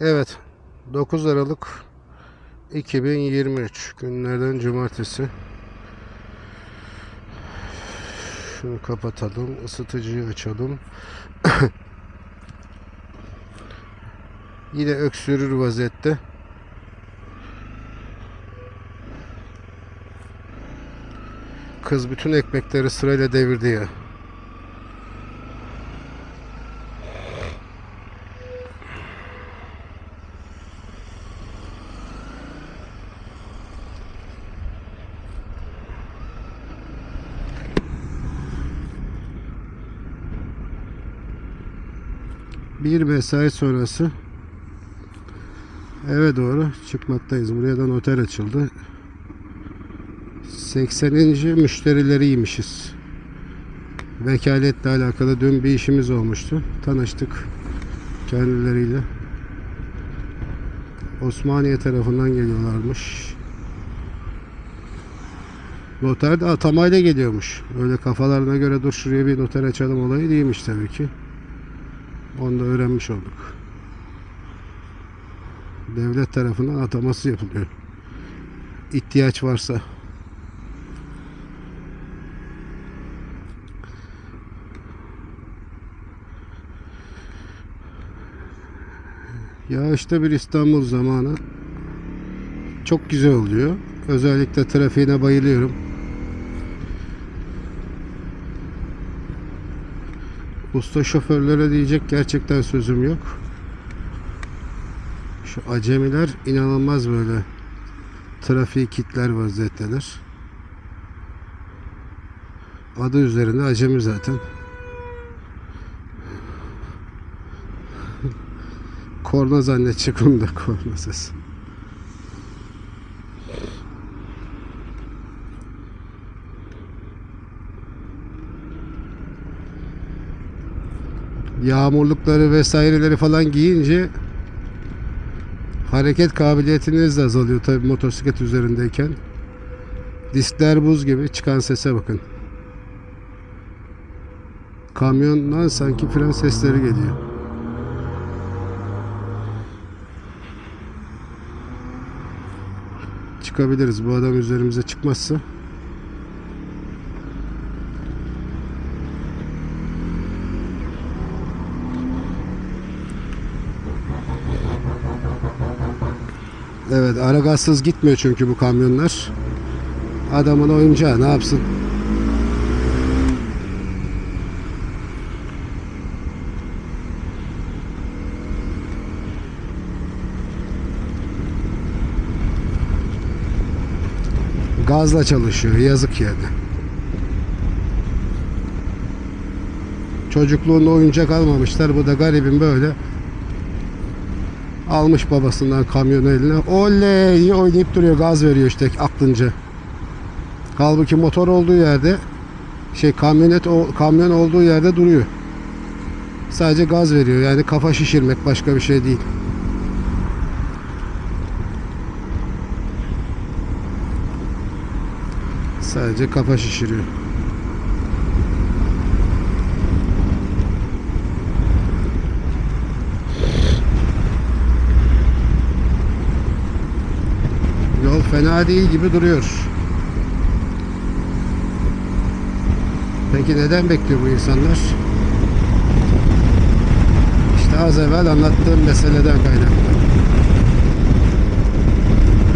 Evet. 9 Aralık 2023 günlerden cumartesi. Şunu kapatalım. ısıtıcıyı açalım. Yine öksürür vaziyette. Kız bütün ekmekleri sırayla devirdi ya. Bir mesai sonrası eve doğru çıkmaktayız. Buradan otel açıldı. 80. müşterileriymişiz. Vekaletle alakalı dün bir işimiz olmuştu. Tanıştık kendileriyle. Osmaniye tarafından geliyorlarmış. Noter de atamayla geliyormuş. Öyle kafalarına göre dur şuraya bir noter açalım olayı değilmiş tabii ki. Onu da öğrenmiş olduk. Devlet tarafından ataması yapılıyor. İhtiyaç varsa. Yağışta bir İstanbul zamanı çok güzel oluyor. Özellikle trafiğine bayılıyorum. Usta şoförlere diyecek gerçekten sözüm yok. Şu acemiler inanılmaz böyle trafiği kitler vaziyetteler. Adı üzerinde acemi zaten. Korna zannet çıkımda korna sesi. Yağmurlukları vesaireleri falan giyince hareket kabiliyetiniz de azalıyor tabi motosiklet üzerindeyken. Diskler buz gibi çıkan sese bakın. Kamyondan sanki fren sesleri geliyor. Çıkabiliriz bu adam üzerimize çıkmazsa. Evet ara gazsız gitmiyor çünkü bu kamyonlar. Adamın oyuncağı ne yapsın? Gazla çalışıyor yazık yani. Çocukluğunda oyuncak almamışlar. Bu da garibim böyle Almış babasından kamyonu eline. Oley oynayıp duruyor. Gaz veriyor işte aklınca. Halbuki motor olduğu yerde şey kamyonet o kamyon olduğu yerde duruyor. Sadece gaz veriyor. Yani kafa şişirmek başka bir şey değil. Sadece kafa şişiriyor. Yol fena değil gibi duruyor. Peki neden bekliyor bu insanlar? İşte az evvel anlattığım meseleden kaynaklı.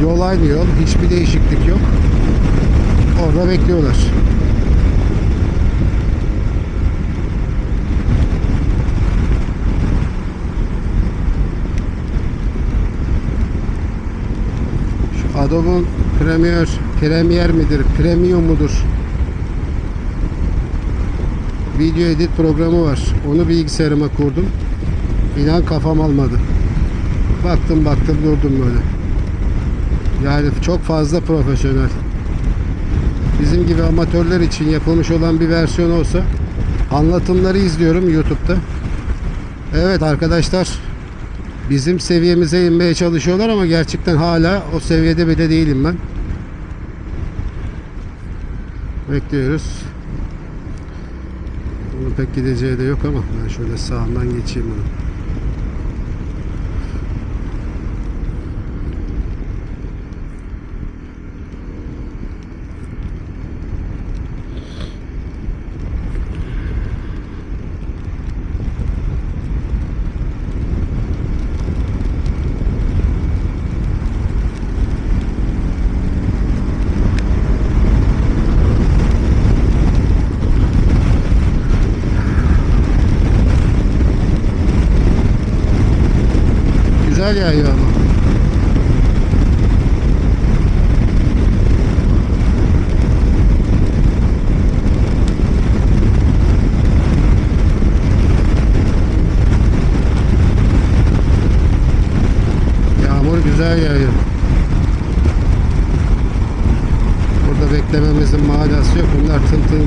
Yol aynı yol, hiçbir değişiklik yok. Orada bekliyorlar. Adobe'un Premiere, Premiere midir, Premium mudur? Video edit programı var. Onu bilgisayarıma kurdum. İnan kafam almadı. Baktım baktım durdum böyle. Yani çok fazla profesyonel. Bizim gibi amatörler için yapılmış olan bir versiyon olsa anlatımları izliyorum YouTube'da. Evet arkadaşlar bizim seviyemize inmeye çalışıyorlar ama gerçekten hala o seviyede bile değilim ben. Bekliyoruz. Bunun pek gideceği de yok ama ben şöyle sağından geçeyim onu. since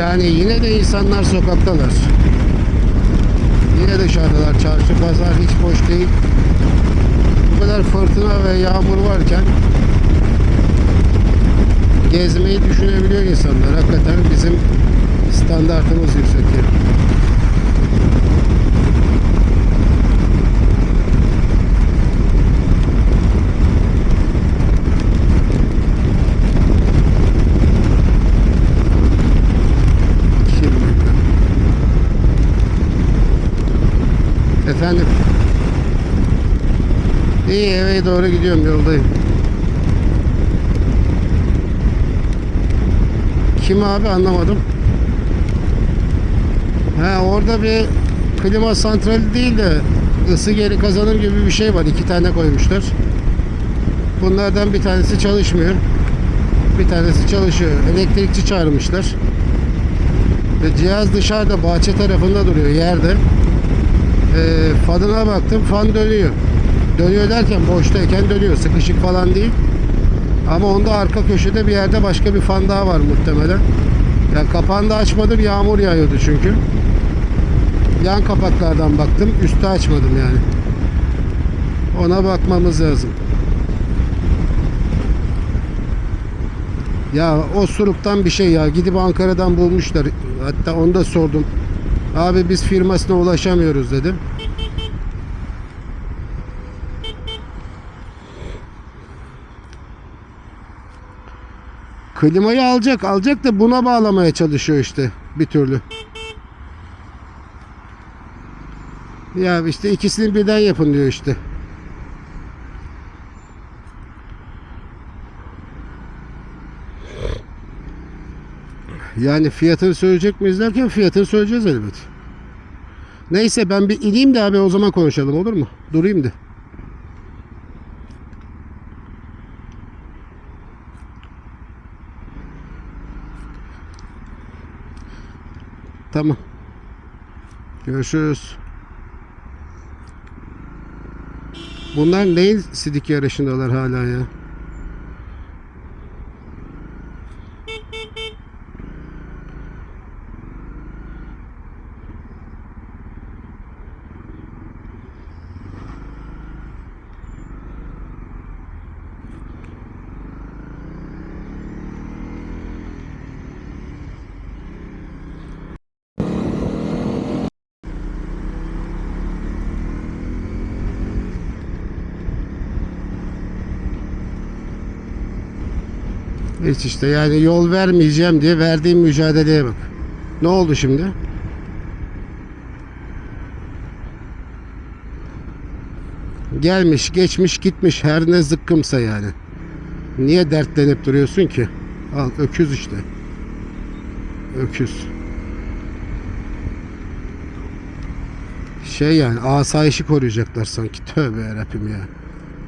Yani yine de insanlar sokaktalar. Yine dışarıdalar. Çarşı pazar hiç boş değil. Bu kadar fırtına ve yağmur varken gezmeyi düşünebiliyor insanlar. Hakikaten bizim standartımız yüksek. yani. Şimdi. Efendim. İyi eve doğru gidiyorum yoldayım. Kim abi anlamadım. Ha orada bir klima santrali değil de ısı geri kazanır gibi bir şey var. İki tane koymuşlar. Bunlardan bir tanesi çalışmıyor. Bir tanesi çalışıyor. Elektrikçi çağırmışlar. Ve cihaz dışarıda bahçe tarafında duruyor yerde. Ee, fanına baktım fan dönüyor. Dönüyor derken boştayken dönüyor. Sıkışık falan değil. Ama onda arka köşede bir yerde başka bir fan daha var muhtemelen. Ya kapağını da açmadım yağmur yağıyordu çünkü. Yan kapaklardan baktım üstü açmadım yani. Ona bakmamız lazım. Ya o suruktan bir şey ya gidip Ankara'dan bulmuşlar. Hatta onu da sordum. Abi biz firmasına ulaşamıyoruz dedim. Klimayı alacak alacak da buna bağlamaya çalışıyor işte bir türlü. Ya işte ikisini birden yapın diyor işte. Yani fiyatını söyleyecek miyiz derken fiyatını söyleyeceğiz elbet. Neyse ben bir ineyim de abi o zaman konuşalım olur mu? Durayım da. Tamam. Görüşürüz. Bunlar neyin sidik yarışındalar hala ya? Hiç işte yani yol vermeyeceğim diye verdiğim mücadeleye bak. Ne oldu şimdi? Gelmiş, geçmiş, gitmiş her ne zıkkımsa yani. Niye dertlenip duruyorsun ki? Al öküz işte. Öküz. Şey yani asayişi koruyacaklar sanki. Tövbe yarabbim ya.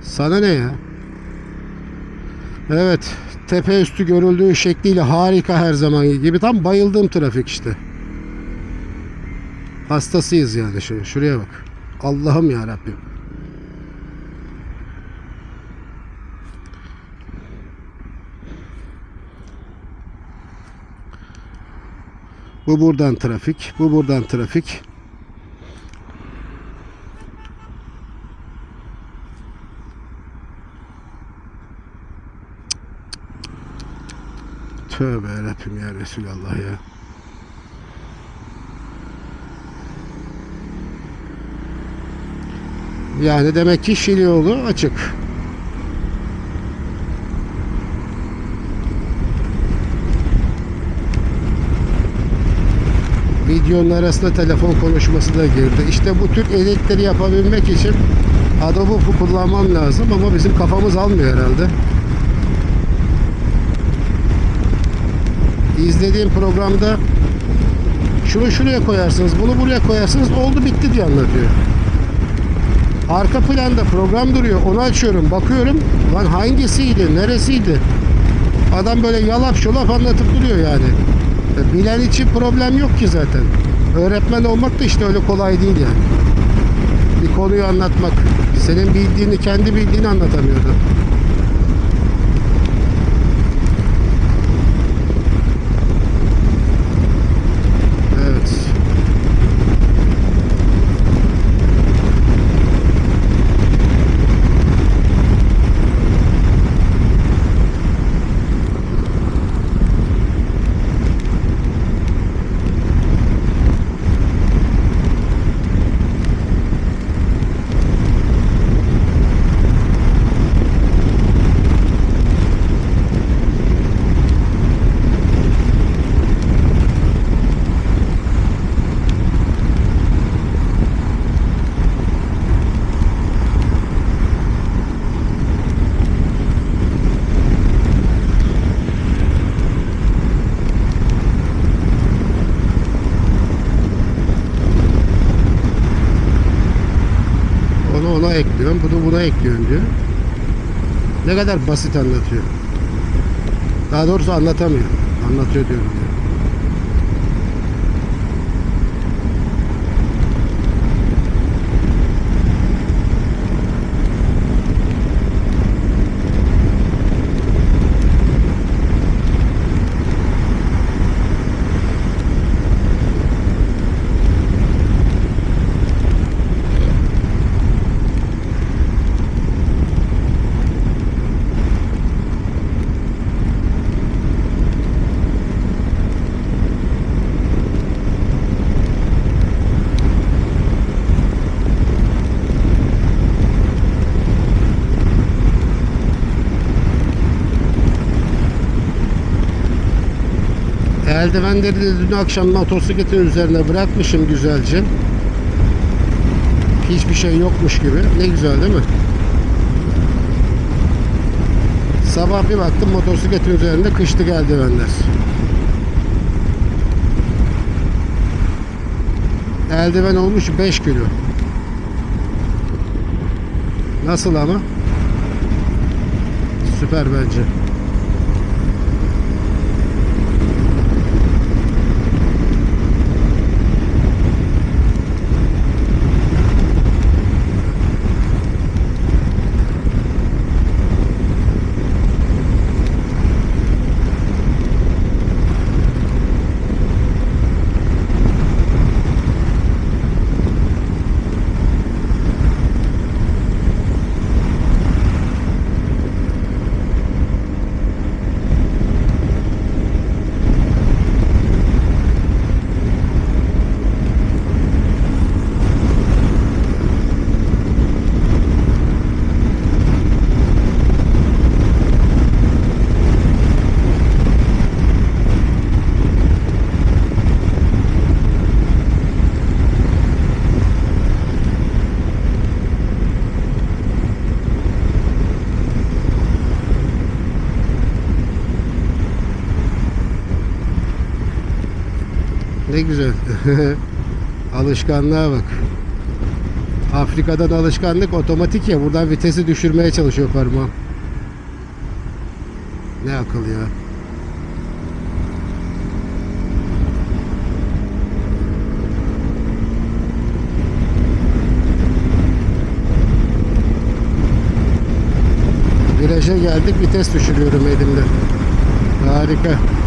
Sana ne ya? Evet. Tepe üstü görüldüğü şekliyle harika her zamanki gibi. Tam bayıldığım trafik işte. Hastasıyız yani şunu. Şuraya bak. Allah'ım ya Rabbim. Bu buradan trafik. Bu buradan trafik. Tövbe Rabbim ya Resulallah ya. Yani demek ki Şili yolu açık. Videonun arasında telefon konuşması da girdi. İşte bu tür editleri yapabilmek için Adobe kullanmam lazım ama bizim kafamız almıyor herhalde. İzlediğim programda şunu şuraya koyarsınız, bunu buraya koyarsınız oldu bitti diye anlatıyor. Arka planda program duruyor. Onu açıyorum, bakıyorum. Lan hangisiydi, neresiydi? Adam böyle yalap şolap anlatıp duruyor yani. E, Bilen için problem yok ki zaten. Öğretmen olmak da işte öyle kolay değil yani. Bir konuyu anlatmak. Senin bildiğini, kendi bildiğini anlatamıyordu. Evet. Onu ona ekliyorum, bunu buna ekliyorum diyor. Ne kadar basit anlatıyor. Daha doğrusu anlatamıyor. Anlatıyor diyorum. diyor. Eldivenleri de dün akşam motosikletin üzerine bırakmışım güzelce. Hiçbir şey yokmuş gibi. Ne güzel değil mi? Sabah bir baktım motosikletin üzerinde kışlık eldivenler. Eldiven olmuş 5 kilo. Nasıl ama? Süper bence. Güzel. Alışkanlığa bak. Afrika'dan alışkanlık otomatik ya. Buradan vitesi düşürmeye çalışıyor parmağım. Ne akıl ya. Viraja geldik vites düşürüyorum elimle. Harika.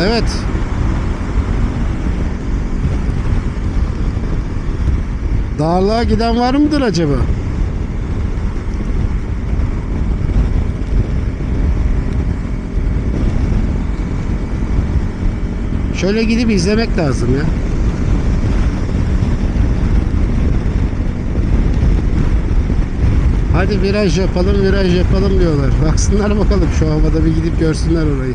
Evet. Dağlığa giden var mıdır acaba? Şöyle gidip izlemek lazım ya. Hadi viraj yapalım, viraj yapalım diyorlar. Baksınlar bakalım şu havada bir gidip görsünler orayı.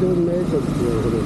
दूर नहीं